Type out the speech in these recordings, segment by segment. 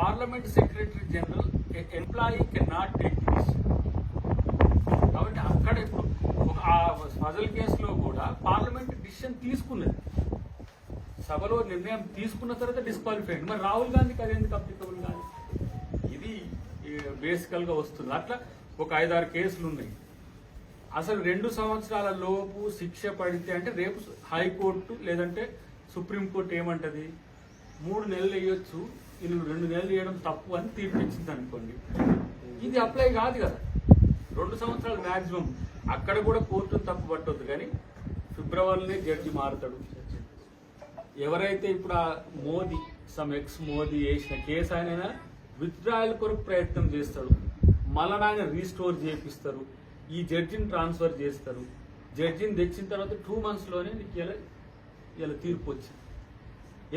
Parliament secretary general employee can not take కాబట్టి అక్కడ ఇప్పుడు ఒక ఆ ఫజల్ కేసులో కూడా పార్లమెంట్ డిసిషన్ తీసుకున్నది. సభలో నిర్ణయం తీసుకున్న తర్వాత డిస్క్వాలిఫైడ్ మరి రాహుల్ గాంధీకి అది ఎందుకు అప్లికబుల్ కాదు? ఇది బేసికల్గా వస్తుంది. అట్లా ఒక ఐదారు కేసులు ఉన్నాయి. అసలు రెండు సంవత్సరాల లోపు శిక్ష పడితే అంటే రేపు హైకోర్టు లేదంటే సుప్రీంకోర్టు ఏమంటది? మూడు నెలలు వేయొచ్చు. వీళ్ళు రెండు నెలలు చేయడం తప్పు అని తీర్పిచ్చింది అనుకోండి. ఇది అప్లై కాదు కదా. రెండు సంవత్సరాలు మ్యాక్సిమం అక్కడ కూడా కోర్టును తప్పు పట్టొద్దు కానీ ఫిబ్రవరిలోనే జడ్జి మారుతాడు. ఎవరైతే ఇప్పుడు ఆ మోదీ సమ్ ఎక్స్ మోదీ వేసిన కేసు ఆయన విత్డ్రాయల్ కొరకు ప్రయత్నం చేస్తాడు. మళ్ళా ఆయన రీస్టోర్ చేపిస్తారు. ఈ జడ్జిని ట్రాన్స్ఫర్ చేస్తారు. జడ్జిని తెచ్చిన తర్వాత టూ మంత్స్లోనే నీకు ఇలా ఇలా తీర్పు వచ్చింది.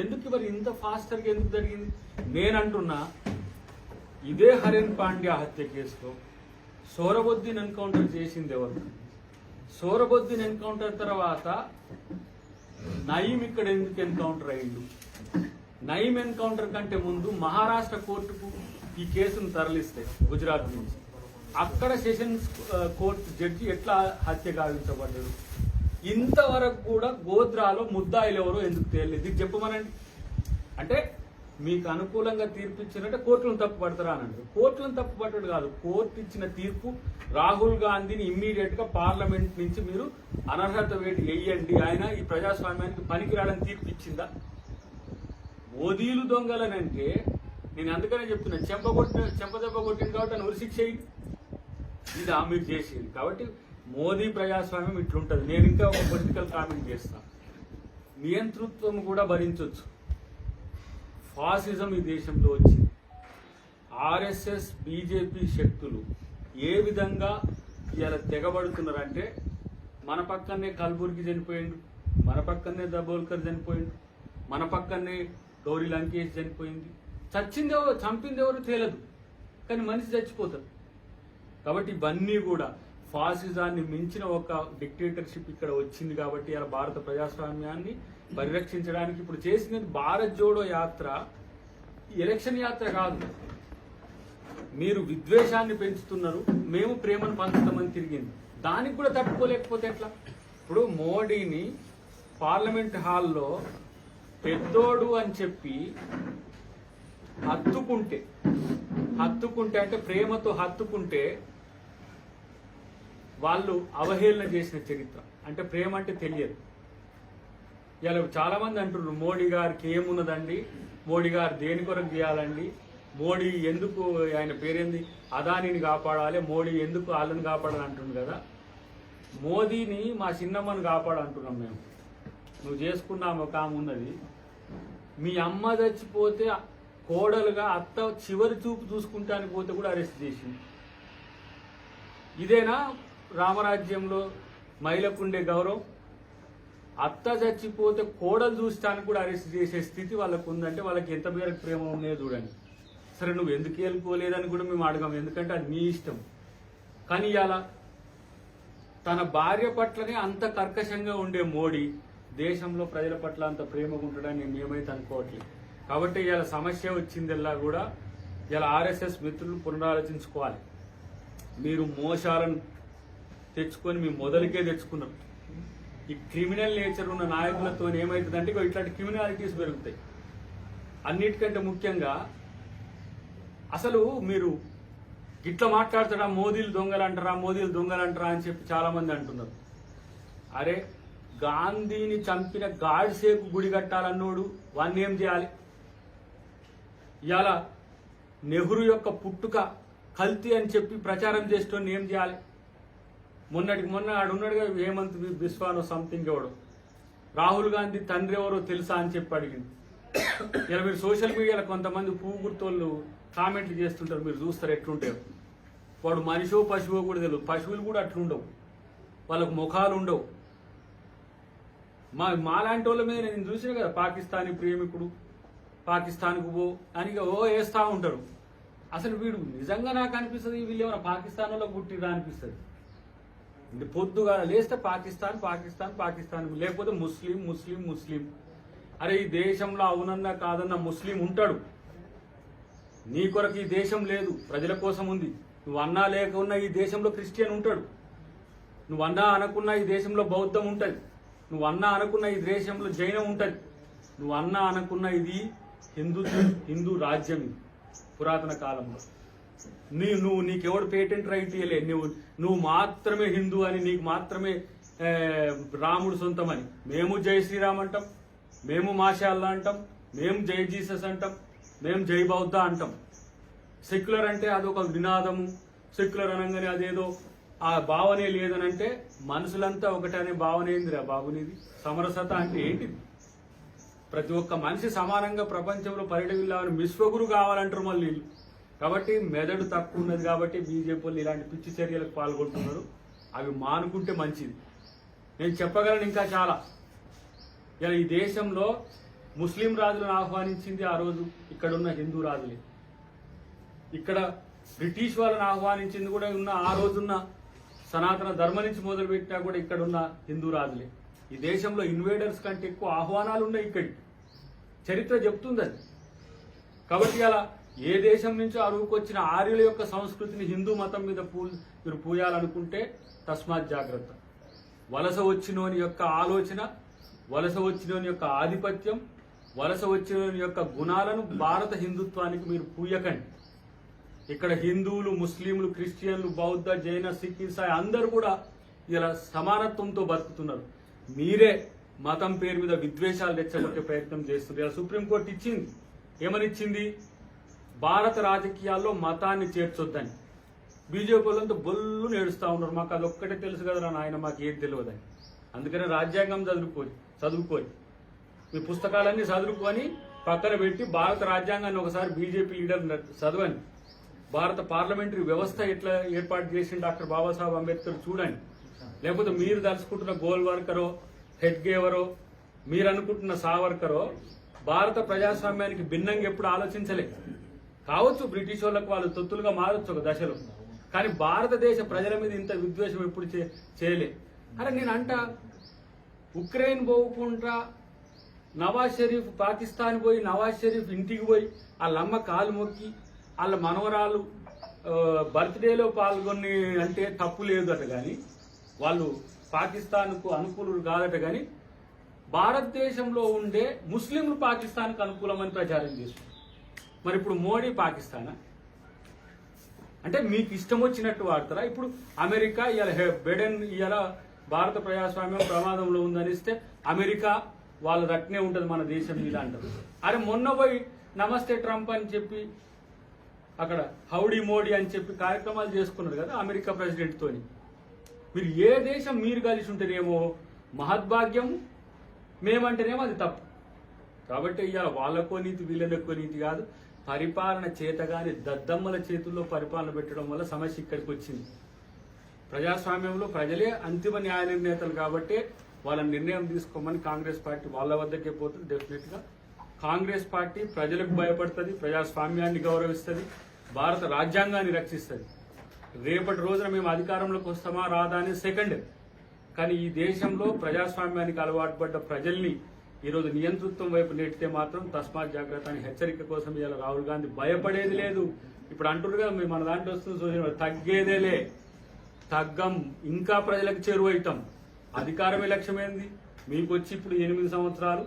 ఎందుకు మరి ఇంత ఫాస్టర్గా ఎందుకు జరిగింది? నేనంటున్నా ఇదే హరేన్ పాండ్యా హత్య కేసులో సోరబొద్దిన్ ఎన్కౌంటర్ చేసింది ఎవరు? సోరబొద్దిన్ ఎన్కౌంటర్ తర్వాత నయీం ఇక్కడ ఎందుకు ఎన్కౌంటర్ అయ్యిండు? నయీం ఎన్కౌంటర్ కంటే ముందు మహారాష్ట్ర కోర్టుకు ఈ కేసును తరలిస్తే గుజరాత్ నుంచి. అక్కడ సెషన్స్ కోర్టు జడ్జి ఎట్లా హత్య గావించబడ్డాడు? ఇంతవరకు కూడా గోద్రాలో ముద్దాయిలు ఎవరో ఎందుకు తేలేదు ఇది చెప్పమనండి. అంటే మీకు అనుకూలంగా తీర్పు ఇచ్చినట్టే కోర్టులను తప్పు పడతారా కోర్టులను తప్పు కాదు. కోర్టు ఇచ్చిన తీర్పు రాహుల్ గాంధీని ఇమ్మీడియట్గా పార్లమెంట్ నుంచి మీరు అనర్హత వేటు వేయండి. ఆయన ఈ ప్రజాస్వామ్యానికి పనికిరాడని తీర్పు ఇచ్చిందా? మోదీలు దొంగలనంటే నేను అందుకనే చెప్తున్నా చెంప కొట్టిన చెంప దెబ్బ కొట్టింది కాబట్టి అని ఉరిశిక్ష చేయండి. ఇది ఆ మీరు చేసేది. కాబట్టి మోదీ ప్రజాస్వామ్యం ఇట్లుంటుంది. నేను ఇంకా ఒక పొలిటికల్ కామెంట్ చేస్తాను నియంతృత్వం కూడా భరించవచ్చు ఫాసిజం ఈ దేశంలో వచ్చింది. ఆర్ఎస్ఎస్ బీజేపీ శక్తులు ఏ విధంగా ఇలా తెగబడుతున్నారంటే మన పక్కనే కల్బుర్గి చనిపోయిండు మన పక్కనే దబోల్కర్ చనిపోయిండు మన పక్కనే గౌరీ లంకేష్ చనిపోయింది. చచ్చింది ఎవరు? చంపింది ఎవరు? తేలదు. కానీ మనిషి చచ్చిపోతారు కాబట్టి ఇవన్నీ కూడా ఫాసిజాన్ని మించిన ఒక డిక్టేటర్షిప్ ఇక్కడ వచ్చింది కాబట్టి ఇలా భారత ప్రజాస్వామ్యాన్ని పరిరక్షించడానికి ఇప్పుడు చేసినది భారత్ జోడో యాత్ర ఎలక్షన్ యాత్ర కాదు. మీరు విద్వేషాన్ని పెంచుతున్నారు మేము ప్రేమను పంచుతామని తిరిగింది. దానికి కూడా తట్టుకోలేకపోతే ఎట్లా? ఇప్పుడు మోడీని పార్లమెంట్ హాల్లో పెద్దోడు అని చెప్పి హత్తుకుంటే హత్తుకుంటే అంటే ప్రేమతో హత్తుకుంటే వాళ్ళు అవహేళన చేసిన చరిత్ర. అంటే ప్రేమ అంటే తెలియదు. ఇలా చాలా మంది అంటున్నారు మోడీ గారికి ఏమున్నదండి? మోడీ గారు దేని కొరకు చేయాలండి? మోడీ ఎందుకు ఆయన పేరేంది? అదానిని కాపాడాలి మోడీ ఎందుకు వాళ్ళని కాపాడాలి అంటుంది కదా. మోదీని మా చిన్నమ్మని కాపాడంటున్నాం మేము. నువ్వు చేసుకున్నాము ఒక ఆమె ఉన్నది. మీ అమ్మ చచ్చిపోతే కోడలుగా అత్త చివరి చూపు చూసుకుంటానికి పోతే కూడా అరెస్ట్ చేసింది. ఇదేనా? రామరాజ్యంలో మహిళకు ఉండే గౌరవం అత్త చచ్చిపోతే కోడలు చూస్తానికి కూడా అరెస్ట్ చేసే స్థితి వాళ్ళకు ఉందంటే వాళ్ళకి ఎంత మేరకు ప్రేమ ఉన్నాయో చూడండి. సరే నువ్వు ఎందుకు వెళ్ళిపోలేదని కూడా మేము అడగాం ఎందుకంటే అది నీ ఇష్టం. కానీ ఇలా తన భార్య పట్లనే అంత కర్కశంగా ఉండే మోడీ దేశంలో ప్రజల పట్ల అంత ప్రేమగా ఉంటాడని మేమైతే అనుకోవట్లేదు. కాబట్టి ఇలా సమస్య వచ్చిందల్లా కూడా ఇలా ఆర్ఎస్ఎస్ మిత్రులు పునరాలోచించుకోవాలి. మీరు మోసాలను తెచ్చుకొని మేము మొదలకే తెచ్చుకున్నాం. ఈ క్రిమినల్ నేచర్ ఉన్న నాయకులతో ఏమవుతుందంటే ఇగో ఇట్లాంటి క్రిమినాలిటీస్ పెరుగుతాయి. అన్నిటికంటే ముఖ్యంగా అసలు మీరు ఇట్లా మాట్లాడతారా మోదీలు దొంగలు అంటారా మోదీలు దొంగలు అంటారా అని చెప్పి చాలా మంది అంటున్నారు. అరే గాంధీని చంపిన గాడ్సేపు గుడి కట్టాలన్నోడు వాన్ని ఏం చేయాలి? ఇవాళ నెహ్రూ యొక్క పుట్టుక కల్తీ అని చెప్పి ప్రచారం చేస్తూ ఏం చేయాలి? మొన్నటికి మొన్న ఆడున్నాడుగా హేమంత్ వి- బిస్వానో సంథింగ్ ఎవడు. రాహుల్ గాంధీ తండ్రి ఎవరో తెలుసా అని చెప్పి అడిగింది. ఇలా మీరు సోషల్ మీడియాలో కొంతమంది పువ్వు గుర్తోళ్ళు కామెంట్లు చేస్తుంటారు మీరు చూస్తారు ఎట్లుంటారు వాడు మనిషో పశువో కూడా తెలియదు. పశువులు కూడా అట్లుండవు. వాళ్ళకు ముఖాలు ఉండవు. మా మాలాంటి వాళ్ళ మీద నేను చూసిన కదా పాకిస్తానీ ప్రేమికుడు పాకిస్తాన్కు పో అని ఓ వేస్తూ ఉంటారు. అసలు వీడు నిజంగా నాకు అనిపిస్తుంది వీళ్ళు ఏమైనా పాకిస్తాన్లో పుట్టిరా అనిపిస్తుంది. ఇది పొద్దుగా లేస్తే పాకిస్తాన్ పాకిస్తాన్ పాకిస్తాన్. లేకపోతే ముస్లిం ముస్లిం ముస్లిం. అరే ఈ దేశంలో అవునన్నా కాదన్న ముస్లిం ఉంటాడు. నీ కొరకు ఈ దేశం లేదు ప్రజల కోసం ఉంది. నువ్వు అన్నా లేకున్నా ఈ దేశంలో క్రిస్టియన్ ఉంటాడు. నువ్వు అన్నా అనుకున్న ఈ దేశంలో బౌద్ధం ఉంటుంది. నువ్వు అన్నా అనుకున్న ఈ దేశంలో జైనం ఉంటుంది. నువ్వు అన్నా అనుకున్న ఇది హిందూ హిందూ రాజ్యం పురాతన కాలంలో. నీ నువ్వు నీకెవడు పేటెంట్ రైట్ ఇయ్యలే. నువ్వు నువ్వు మాత్రమే హిందూ అని నీకు మాత్రమే రాముడు రాముడు సొంతమని. మేము జై శ్రీరామ్ అంటాం. మేము మాషాల్లా అంటాం. మేము జై జీసస్ అంటాం. మేము జై బౌద్ధ అంటాం. సెక్యులర్ అంటే అదొక నినాదము. సెక్యులర్ అనగానే అదేదో ఆ భావనే లేదని అంటే మనుషులంతా ఒకటనే భావన ఏందిరా బాబునిది సమరసత అంటే ఏంటిది? ప్రతి ఒక్క మనిషి సమానంగా ప్రపంచంలో పరిడవిల్లాలని విశ్వగురు కావాలంటారు మళ్ళీ వీళ్ళు. కాబట్టి మెదడు తక్కువ ఉన్నది కాబట్టి బీజేపీ వాళ్ళు ఇలాంటి పిచ్చి చర్యలకు పాల్గొంటున్నారు. అవి మానుకుంటే మంచిది. నేను చెప్పగలను ఇంకా చాలా. ఇలా ఈ దేశంలో ముస్లిం రాజులను ఆహ్వానించింది ఆ రోజు ఇక్కడ ఉన్న హిందూ రాజులే. ఇక్కడ బ్రిటిష్ వాళ్ళని ఆహ్వానించింది కూడా ఉన్న ఆ రోజున్న సనాతన ధర్మం నుంచి మొదలుపెట్టినా కూడా ఇక్కడ ఉన్న హిందూ రాజులే. ఈ దేశంలో ఇన్వేడర్స్ కంటే ఎక్కువ ఆహ్వానాలు ఉన్నాయి ఇక్కడికి. చరిత్ర చెప్తుంది అది కాబట్టి అలా ఏ దేశం నుంచో అరువుకొచ్చిన ఆర్యుల యొక్క సంస్కృతిని హిందూ మతం మీద పూ మీరు పూయాలనుకుంటే తస్మాత్ జాగ్రత్త. వలస వచ్చినోని యొక్క ఆలోచన వలస వచ్చినోని యొక్క ఆధిపత్యం వలస వచ్చినోని యొక్క గుణాలను భారత హిందుత్వానికి మీరు పూయకండి. ఇక్కడ హిందువులు ముస్లింలు క్రిస్టియన్లు బౌద్ధ జైన సిక్ ఇసాయి అందరూ కూడా ఇలా సమానత్వంతో బతుకుతున్నారు. మీరే మతం పేరు మీద విద్వేషాలు రెచ్చగొట్టే ప్రయత్నం చేస్తున్నారు. ఇలా సుప్రీంకోర్టు ఇచ్చింది. ఏమని ఇచ్చింది భారత రాజకీయాల్లో మతాన్ని చేర్చొద్దని. బీజేపీ వాళ్ళంతా బొల్లు నేడుస్తా ఉన్నారు. మాకు అదొక్కటే తెలుసు కదా నాయన మాకు ఏది తెలియదని అందుకనే రాజ్యాంగం చదువుకోని చదువుకోని మీ పుస్తకాలన్నీ చదువుకొని పక్కన పెట్టి భారత రాజ్యాంగాన్ని ఒకసారి బీజేపీ లీడర్ చదవండి. భారత పార్లమెంటరీ వ్యవస్థ ఎట్లా ఏర్పాటు చేసిన డాక్టర్ బాబాసాహెబ్ అంబేద్కర్ చూడండి. లేకపోతే మీరు తలుచుకుంటున్న గోల్వర్కరో హెడ్గేవరో మీరు అనుకుంటున్న సావర్కరో భారత ప్రజాస్వామ్యానికి భిన్నంగా ఎప్పుడు ఆలోచించలేదు కావచ్చు బ్రిటిష్ వాళ్ళకు వాళ్ళు తొత్తులుగా మారొచ్చు ఒక దశలో. కానీ భారతదేశ ప్రజల మీద ఇంత విద్వేషం ఎప్పుడు చే- చేయలే. అరే నేను అంట ఉక్రెయిన్ పోకుండా నవాజ్ షరీఫ్ పాకిస్తాన్ పోయి నవాజ్ షరీఫ్ ఇంటికి పోయి వాళ్ళ అమ్మ కాలు మొక్కి వాళ్ళ మనవరాలు బర్త్డేలో పాల్గొని అంటే తప్పు లేదట కానీ వాళ్ళు పాకిస్తాన్కు అనుకూలులు కాదట కానీ భారతదేశంలో ఉండే ముస్లింలు పాకిస్తాన్కు అనుకూలమని ప్రచారం చేస్తున్నారు. మరి ఇప్పుడు మోడీ పాకిస్తానా? అంటే మీకు ఇష్టం వచ్చినట్టు వాడతారా? ఇప్పుడు అమెరికా ఇవాళ బెడెన్ ఇవాళ భారత ప్రజాస్వామ్యం ప్రమాదంలో ఉందనిస్తే అమెరికా వాళ్ళ రట్నే ఉంటుంది మన దేశం మీద అంటారు. అరే మొన్న పోయి నమస్తే ట్రంప్ అని చెప్పి అక్కడ హౌడీ మోడీ అని చెప్పి కార్యక్రమాలు చేసుకున్నారు కదా అమెరికా ప్రెసిడెంట్తో మీరు ఏ దేశం మీరు కలిసి ఉంటేనేమో మహద్భాగ్యం మేమంటేనేమో అది తప్పు. కాబట్టి ఇవాళ వాళ్ళకో నీతి వీళ్ళకో నీతి కాదు. పరిపాలన చేతగాని దద్దమ్మల చేతుల్లో పరిపాలన పెట్టడం వల్ల సమస్య ఇక్కడికి వచ్చింది. ప్రజాస్వామ్యంలో ప్రజలే అంతిమ న్యాయ నిర్ణేతలు కాబట్టి వాళ్ళ నిర్ణయం తీసుకోమని కాంగ్రెస్ పార్టీ వాళ్ళ వద్దకే పోతుంది డెఫినెట్గా. కాంగ్రెస్ పార్టీ ప్రజలకు భయపడుతుంది ప్రజాస్వామ్యాన్ని గౌరవిస్తుంది భారత రాజ్యాంగాన్ని రక్షిస్తుంది. రేపటి రోజున మేము అధికారంలోకి వస్తామా రాదా అనేది సెకండ్ కానీ ఈ దేశంలో ప్రజాస్వామ్యానికి అలవాటు పడ్డ ప్రజల్ని ఈరోజు నియంతృత్వం వైపు నెట్టితే మాత్రం తస్మాత్ జాగ్రత్త అని హెచ్చరిక కోసం ఇవాళ రాహుల్ గాంధీ భయపడేది లేదు. ఇప్పుడు అంటున్నారుగా కదా మన దాంట్లో వస్తుంది సోషల్ తగ్గేదేలే. తగ్గం. ఇంకా ప్రజలకు చేరువైతాం అధికారమే లక్ష్యమైంది మీకు వచ్చి ఇప్పుడు ఎనిమిది సంవత్సరాలు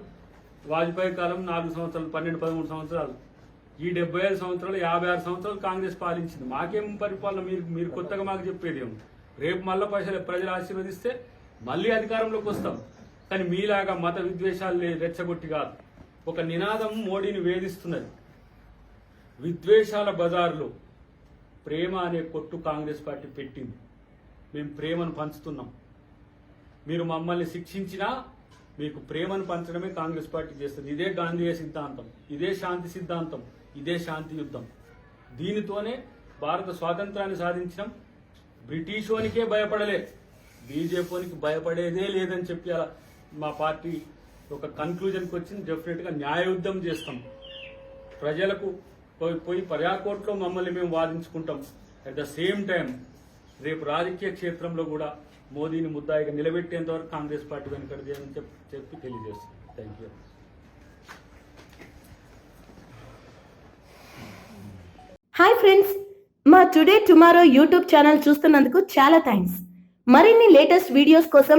వాజ్పేయి కాలం నాలుగు సంవత్సరాలు పన్నెండు పదమూడు సంవత్సరాలు. ఈ డెబ్బై ఐదు సంవత్సరాలు యాభై ఆరు సంవత్సరాలు కాంగ్రెస్ పాలించింది. మాకేం పరిపాలన? మీరు మీరు కొత్తగా మాకు చెప్పేది ఏమో రేపు మళ్ళీ ప్రజలు ప్రజలు ఆశీర్వదిస్తే మళ్ళీ అధికారంలోకి వస్తాం. కానీ మీలాగా మత విద్వేషాలు రెచ్చగొట్టి కాదు. ఒక నినాదం మోడీని వేధిస్తున్నది. విద్వేషాల బజార్లో ప్రేమ అనే కొట్టు కాంగ్రెస్ పార్టీ పెట్టింది. మేము ప్రేమను పంచుతున్నాం. మీరు మమ్మల్ని శిక్షించినా మీకు ప్రేమను పంచడమే కాంగ్రెస్ పార్టీ చేస్తుంది. ఇదే గాంధీయ సిద్ధాంతం ఇదే శాంతి సిద్ధాంతం ఇదే శాంతి యుద్ధం. దీనితోనే భారత స్వాతంత్రాన్ని సాధించడం వానికే భయపడలే. బీజేపీకి భయపడేదే లేదని చెప్పి అలా మా పార్టీ ఒక కన్క్లూజన్కి వచ్చింది. డెఫినెట్గా న్యాయ యుద్ధం చేస్తాం. ప్రజలకు పోయి పోయి పర్యాకోట్లో మమ్మల్ని మేము వాదించుకుంటాం. అట్ ద సేమ్ టైం రేపు రాజకీయ క్షేత్రంలో కూడా మోదీని ముద్దాయిగా నిలబెట్టేంత వరకు కాంగ్రెస్ పార్టీ వెనుకడిది అని చెప్పి చెప్పి తెలియజేస్తుంది థ్యాంక్ యూ హాయ్ ఫ్రెండ్స్ మా టుడే టుమారో యూట్యూబ్ ఛానల్ చూస్తున్నందుకు చాలా థ్యాంక్స్ మరిన్ని లేటెస్ట్ వీడియోస్ కోసం